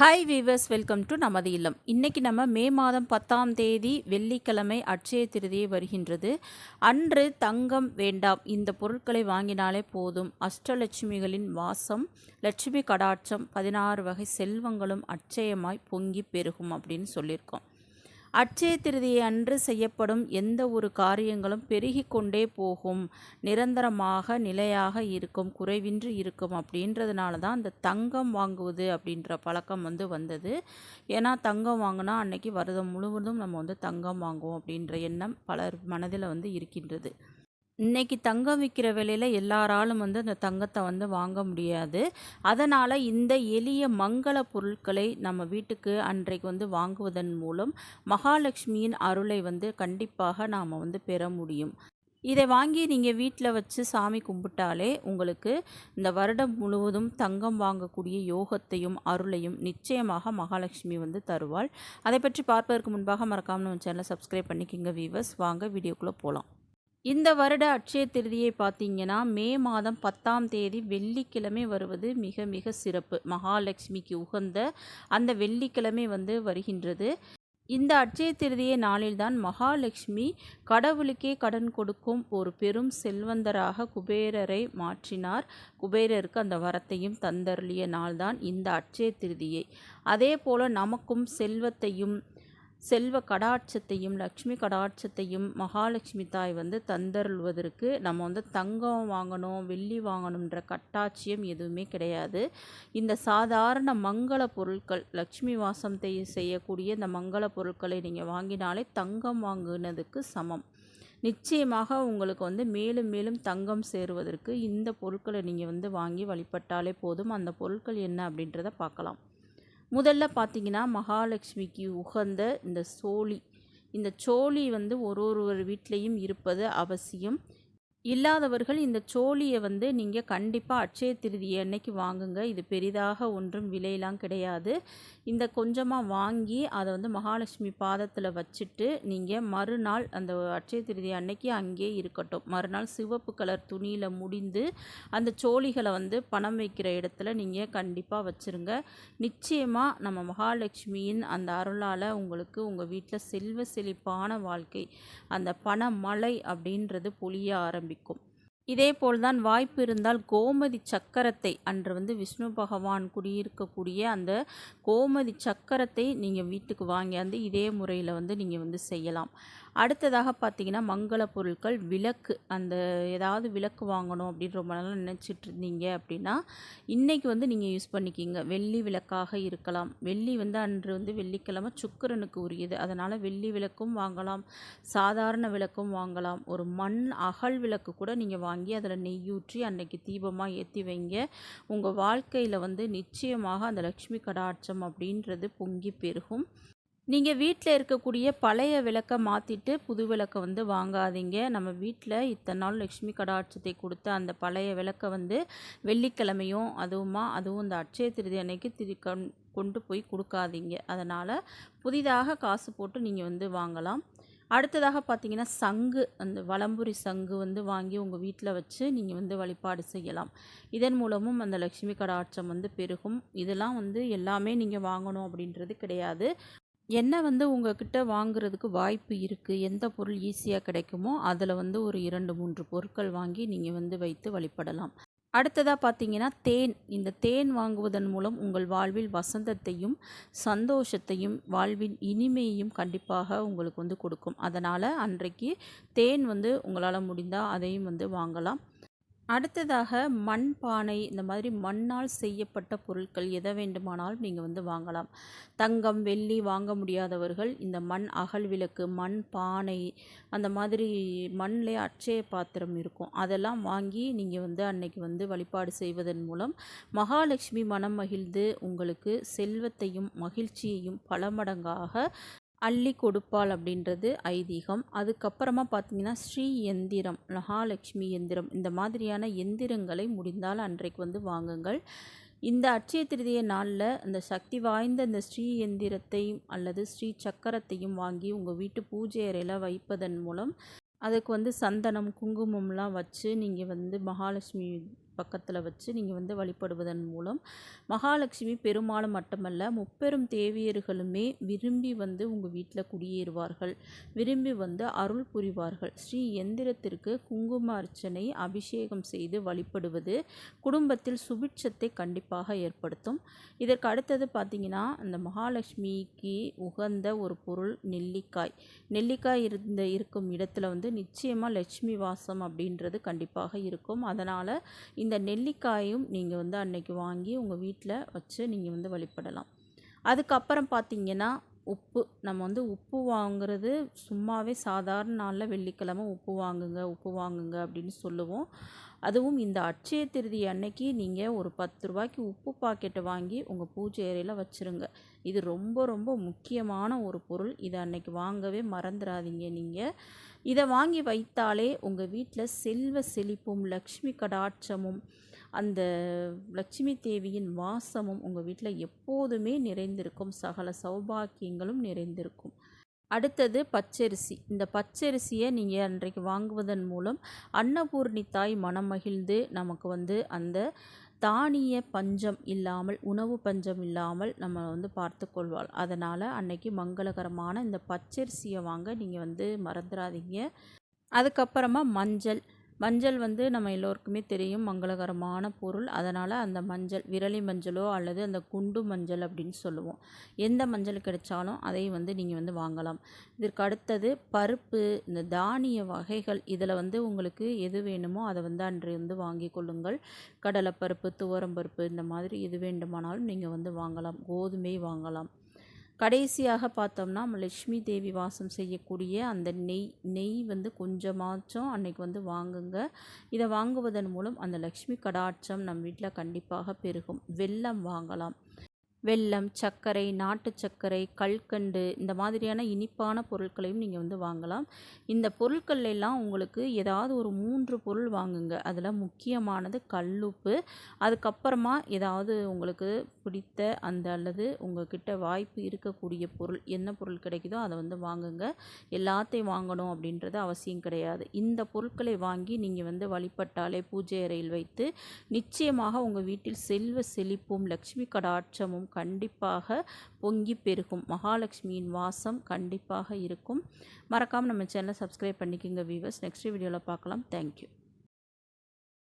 Hi viewers welcome to நமது இல்லம். இன்றைக்கி நம்ம மே மாதம் பத்தாம் தேதி வெள்ளிக்கிழமை அட்சய திருதியை வருகின்றது. அன்று தங்கம் வேண்டாம். இந்த பொருட்களை வாங்கினாலே போதும். அஷ்டலட்சுமிகளின் வாசம் லட்சுமி கடாட்சம் பதினாறு வகை செல்வங்களும் அட்சயமாய் பொங்கி பெருகும் அப்படின்னு சொல்லியிருக்கோம். அட்சய திருதியை அன்று செய்யப்படும் எந்த ஒரு காரியங்களும் பெருகி கொண்டே போகும். நிரந்தரமாக நிலையாக இருக்கும் குறைவின்றி இருக்கும் அப்படின்றதுனால தான் அந்த தங்கம் வாங்குவது அப்படின்ற பழக்கம் வந்து வந்தது. ஏன்னா தங்கம் வாங்கினா அன்னைக்கு வருதம் முழுவதும் நம்ம வந்து தங்கம் வாங்குவோம் அப்படின்ற எண்ணம் பலர் மனதில் வந்து இருக்கின்றது. இன்னைக்கு தங்கம் விற்கிற விலையில் எல்லாராலும் வந்து அந்த தங்கத்தை வந்து வாங்க முடியாது. அதனால் இந்த எளிய மங்கள பொருட்களை நம்ம வீட்டுக்கு அன்றைக்கு வந்து வாங்குவதன் மூலம் மகாலட்சுமியின் அருளை வந்து கண்டிப்பாக நாம் வந்து பெற முடியும். இதை வாங்கி நீங்கள் வீட்டில் வச்சு சாமி கும்பிட்டாலே உங்களுக்கு இந்த வருடம் முழுவதும் தங்கம் வாங்கக்கூடிய யோகத்தையும் அருளையும் நிச்சயமாக மகாலட்சுமி வந்து தருவாள். அதை பற்றி பார்ப்பதற்கு முன்பாக மறக்காமல் நம்ம சேனலை சப்ஸ்கிரைப் பண்ணிக்கிங்க வீவர்ஸ் வாங்க வீடியோக்குள்ளே போகலாம் இந்த வருட அட்சய திருதியை பார்த்தீங்கன்னா மே மாதம் பத்தாம் தேதி வெள்ளிக்கிழமை வருவது மிக மிக சிறப்பு. மகாலட்சுமிக்கு உகந்த அந்த வெள்ளிக்கிழமை வந்து வருகின்றது. இந்த அட்சய திருதியை நாளில்தான் மகாலட்சுமி கடவுளுக்கே கடன் கொடுக்கும் ஒரு பெரும் செல்வந்தராக குபேரரை மாற்றினார். குபேரருக்கு அந்த வரத்தையும் தந்தருளிய நாள்தான் இந்த அட்சய திருதியை. அதே போல் நமக்கும் செல்வத்தையும் செல்வ கடாட்சத்தையும் லக்ஷ்மி கடாட்சத்தையும் மகாலட்சுமி தாய் வந்து தந்தருள்வதற்கு நம்ம வந்து தங்கம் வாங்கணும் வெள்ளி வாங்கணுன்ற கட்டாட்சியம் எதுவுமே கிடையாது. இந்த சாதாரண மங்கள பொருட்கள் லக்ஷ்மி வாசம் செய்யக்கூடிய இந்த மங்கள பொருட்களை நீங்கள் வாங்கினாலே தங்கம் வாங்கினதுக்கு சமம். நிச்சயமாக உங்களுக்கு வந்து மேலும் மேலும் தங்கம் சேருவதற்கு இந்த பொருட்களை நீங்கள் வந்து வாங்கி வழிபட்டாலே போதும். அந்த பொருட்கள் என்ன அப்படின்றத பார்க்கலாம். முதல்ல பார்த்தீங்கன்னா மகாலட்சுமிக்கு உகந்த இந்த சோழி. இந்த சோழி வந்து ஒரு ஒருவர் வீட்லேயும் இருப்பது அவசியம். இல்லாதவர்கள் இந்த சோழியை வந்து நீங்கள் கண்டிப்பாக அட்சய திருதி அன்னைக்கு வாங்குங்க. இது பெரிதாக ஒன்றும் விலையெல்லாம் கிடையாது. இந்த கொஞ்சமாக வாங்கி அதை வந்து மகாலட்சுமி பாதத்தில் வச்சுட்டு நீங்கள் மறுநாள் அந்த அட்சய திருதி அன்னைக்கு அங்கேயே இருக்கட்டும். மறுநாள் சிவப்பு கலர் துணியில் முடிந்து அந்த சோழிகளை வந்து பணம் வைக்கிற இடத்துல நீங்கள் கண்டிப்பாக வச்சுருங்க. நிச்சயமாக நம்ம மகாலட்சுமியின் அந்த அருளால் உங்களுக்கு உங்கள் வீட்டில் செல்வ செழிப்பான வாழ்க்கை அந்த பணமலை அப்படின்றது பொழிய ஆரம்பிக்கும். ஆரம்பிக்கும். இதே போல்தான் வாய்ப்பு இருந்தால் கோமதி சக்கரத்தை அன்று வந்து விஷ்ணு பகவான் குடியிருக்கக்கூடிய அந்த கோமதி சக்கரத்தை நீங்கள் வீட்டுக்கு வாங்கியாந்து இதே முறையில் வந்து நீங்கள் வந்து செய்யலாம். அடுத்ததாக பார்த்தீங்கன்னா மங்கள பொருட்கள் விளக்கு அந்த ஏதாவது விளக்கு வாங்கணும் அப்படின்னு ரொம்ப நாளாக நினச்சிட்டு இருந்தீங்க அப்படின்னா இன்றைக்கி வந்து நீங்கள் யூஸ் பண்ணிக்கிங்க. வெள்ளி விளக்காக இருக்கலாம். வெள்ளி வந்து அன்று வந்து வெள்ளிக்கிழமை சுக்கரனுக்கு உரியது. அதனால் வெள்ளி விளக்கும் வாங்கலாம். சாதாரண விளக்கும் வாங்கலாம். ஒரு மண் அகல் விளக்கு கூட நீங்கள் வாங்கி அதில் நெய்யூற்றி அன்னைக்கு தீபமாக ஏற்றி வைங்க. உங்கள் வாழ்க்கையில் வந்து நிச்சயமாக அந்த லக்ஷ்மி கடாட்சம் அப்படின்றது பொங்கி பெருகும். நீங்கள் வீட்டில் இருக்கக்கூடிய பழைய விளக்கை மாற்றிட்டு புது விளக்கை வந்து வாங்காதீங்க. நம்ம வீட்டில் இத்தனை நாள் லக்ஷ்மி கடாட்சத்தை கொடுத்த அந்த பழைய விளக்கை வந்து வெள்ளிக்கிழமையும் அதுவுமா அதுவும் இந்த அட்சய திருதி அன்னைக்கு திரு கொண்டு போய் கொடுக்காதீங்க. அதனால் புதிதாக காசு போட்டு நீங்கள் வந்து வாங்கலாம். அடுத்ததாக பார்த்தீங்கன்னா சங்கு அந்த வலம்புரி சங்கு வந்து வாங்கி உங்கள் வீட்டில் வச்சு நீங்கள் வந்து வழிபாடு செய்யலாம். இதன் மூலமும் அந்த லக்ஷ்மி கடாட்சம் வந்து பெருகும். இதெல்லாம் வந்து எல்லாமே நீங்கள் வாங்கணும் அப்படின்றது கிடையாது. என்ன வந்து உங்ககிட்ட வாங்குறதுக்கு வாய்ப்பு இருக்குது எந்த பொருள் ஈஸியாக கிடைக்குமோ அதில் வந்து ஒரு இரண்டு மூன்று பொருட்கள் வாங்கி நீங்கள் வந்து வைத்து வழிபடலாம். அடுத்ததாக பார்த்தீங்கன்னா தேன். இந்த தேன் வாங்குவதன் மூலம் உங்கள் வாழ்வில் வசந்தத்தையும் சந்தோஷத்தையும் வாழ்வின் இனிமையையும் கண்டிப்பாக உங்களுக்கு வந்து கொடுக்கும். அதனால் அன்றைக்கு தேன் வந்து உங்களால் முடிந்தால் அதையும் வந்து வாங்கலாம். அடுத்ததாக மண் பானை இந்த மாதிரி மண்ணால் செய்யப்பட்ட பொருட்கள் எதை வேண்டுமானாலும் நீங்கள் வந்து வாங்கலாம். தங்கம் வெள்ளி வாங்க முடியாதவர்கள் இந்த மண் அகல் விளக்கு மண் பானை அந்த மாதிரி மண்ணிலே அட்சய பாத்திரம் இருக்கும். அதெல்லாம் வாங்கி நீங்கள் வந்து அன்னைக்கு வந்து வழிபாடு செய்வதன் மூலம் மகாலட்சுமி மனம் மகிழ்ந்து உங்களுக்கு செல்வத்தையும் மகிழ்ச்சியையும் பல மடங்காக அள்ளி கொடுப்பாள் அப்படின்றது ஐதீகம். அதுக்கப்புறமா பார்த்தீங்கன்னா ஸ்ரீ எந்திரம் மகாலட்சுமி எந்திரம் இந்த மாதிரியான எந்திரங்களை முடிந்தால் அன்றைக்கு வந்து வாங்குங்கள். இந்த அட்சய திருதிய நாளில் அந்த சக்தி வாய்ந்த இந்த ஸ்ரீ எந்திரத்தையும் அல்லது ஸ்ரீ சக்கரத்தையும் வாங்கி உங்கள் வீட்டு பூஜை அறையில் வைப்பதன் மூலம் அதுக்கு வந்து சந்தனம் குங்குமம்லாம் வச்சு நீங்கள் வந்து மகாலட்சுமி பக்கத்தில் வச்சு நீங்கள் வந்து வழிபடுவதன் மூலம் மகாலட்சுமி பெருமாளும் மட்டுமல்ல முப்பெரும் தேவியர்களுமே விரும்பி வந்து உங்கள் வீட்டில் குடியேறுவார்கள். விரும்பி வந்து அருள் புரிவார்கள். ஸ்ரீ எந்திரத்திற்கு குங்கும அர்ச்சனை அபிஷேகம் செய்து வழிபடுவது குடும்பத்தில் சுபிட்சத்தை கண்டிப்பாக ஏற்படுத்தும். இதற்கு அடுத்தது பார்த்திங்கன்னா இந்த மகாலட்சுமிக்கு உகந்த ஒரு பொருள் நெல்லிக்காய். நெல்லிக்காய் இருந்த இருக்கும் இடத்துல வந்து நிச்சயமாக லட்சுமி வாசம் அப்படின்றது கண்டிப்பாக இருக்கும். அதனால் இந்த இந்த நெல்லிக்காயும் நீங்கள் வந்து அன்னைக்கு வாங்கி உங்கள் வீட்டில் வச்சு நீங்கள் வந்து வழிபடலாம். அதுக்கப்புறம் பார்த்தீங்கன்னா உப்பு நம்ம வந்து உப்பு வாங்குறது சும்மாவே சாதாரண நாளில் வெள்ளிக்கிழமை உப்பு வாங்குங்க உப்பு வாங்குங்க அப்படின்னு சொல்லுவோம். அதுவும் இந்த அட்சய திருதி அன்னைக்கு நீங்கள் ஒரு பத்து ரூபாய்க்கு உப்பு பாக்கெட்டை வாங்கி உங்கள் பூஜை அறையில் வச்சுருங்க. இது ரொம்ப ரொம்ப முக்கியமான ஒரு பொருள். இதை அன்னைக்கு வாங்கவே மறந்துடாதீங்க நீங்கள் இதை வாங்கி வைத்தாலே உங்கள் வீட்டில் செல்வ செழிப்பும் லக்ஷ்மி கடாட்சமும் அந்த லட்சுமி தேவியின் வாசமும் உங்கள் வீட்டில் எப்போதுமே நிறைந்திருக்கும். சகல சௌபாக்கியங்களும் நிறைந்திருக்கும். அடுத்தது பச்சரிசி. இந்த பச்சரிசியை நீங்கள் அன்றைக்கு வாங்குவதன் மூலம் அன்னபூர்ணி தாய் மனம் மகிழ்ந்து நமக்கு வந்து அந்த தானிய பஞ்சம் இல்லாமல் உணவு பஞ்சம் இல்லாமல் நம்ம வந்து பார்த்து கொள்வாள். அதனால் அன்னைக்கு மங்களகரமான இந்த பச்சரிசியை வாங்க நீங்கள் வந்து மறந்துடாதீங்க அதுக்கப்புறமா மஞ்சள் மஞ்சள் வந்து நம்ம எல்லோருக்குமே தெரியும் மங்களகரமான பொருள். அதனால் அந்த மஞ்சள் விரலி மஞ்சளோ அல்லது அந்த குண்டு மஞ்சள் அப்படின்னு சொல்லுவோம். எந்த மஞ்சள் கிடைச்சாலும் அதை வந்து நீங்கள் வந்து வாங்கலாம். இதற்கு அடுத்தது பருப்பு இந்த தானிய வகைகள். இதில் வந்து உங்களுக்கு எது வேணுமோ அதை வந்து அன்று வந்து வாங்கி கொள்ளுங்கள். கடலைப்பருப்பு துவரம்பருப்பு இந்த மாதிரி எது வேண்டுமானாலும் நீங்கள் வந்து வாங்கலாம். கோதுமை வாங்கலாம். கடைசியாக பார்த்தோம்னா நம்ம லட்சுமி தேவி வாசம் செய்யக்கூடிய அந்த நெய் நெய் வந்து கொஞ்சமாச்சும் அன்னைக்கு வந்து வாங்குங்க. இதை வாங்குவதன் மூலம் அந்த லக்ஷ்மி கடாட்சம் நம் வீட்டில் கண்டிப்பாக பெருகும். வெல்லம் வாங்கலாம். வெல்லம் சர்க்கரை நாட்டு சர்க்கரை கல்கண்டு இந்த மாதிரியான இனிப்பான பொருட்களையும் நீங்கள் வந்து வாங்கலாம். இந்த பொருட்கள் எல்லாம் உங்களுக்கு ஏதாவது ஒரு மூன்று பொருள் வாங்குங்க. அதில் முக்கியமானது கல்லுப்பு. அதுக்கப்புறமா ஏதாவது உங்களுக்கு பிடித்த அந்த அல்லது உங்ககிட்ட வாய்ப்பு இருக்கக்கூடிய பொருள் என்ன பொருள் கிடைக்குதோ அதை வந்து வாங்குங்க. எல்லாத்தையும் வாங்கணும் அப்படின்றது அவசியம் கிடையாது. இந்த பொருட்களை வாங்கி நீங்கள் வந்து வழிபட்டாலே பூஜை அறையில் வைத்து நிச்சயமாக உங்கள் வீட்டில் செல்வ செழிப்பும் லக்ஷ்மி கடாட்சமும் கண்டிப்பாக பொங்கி பெருகும். மகாலட்சுமியின் வாசம் கண்டிப்பாக இருக்கும். மறக்காமல் நம்ம சேனலை சப்ஸ்கிரைப் பண்ணிக்கோங்க வீவர்ஸ் நெக்ஸ்ட் வீடியோவில் பார்க்கலாம். தேங்க்யூ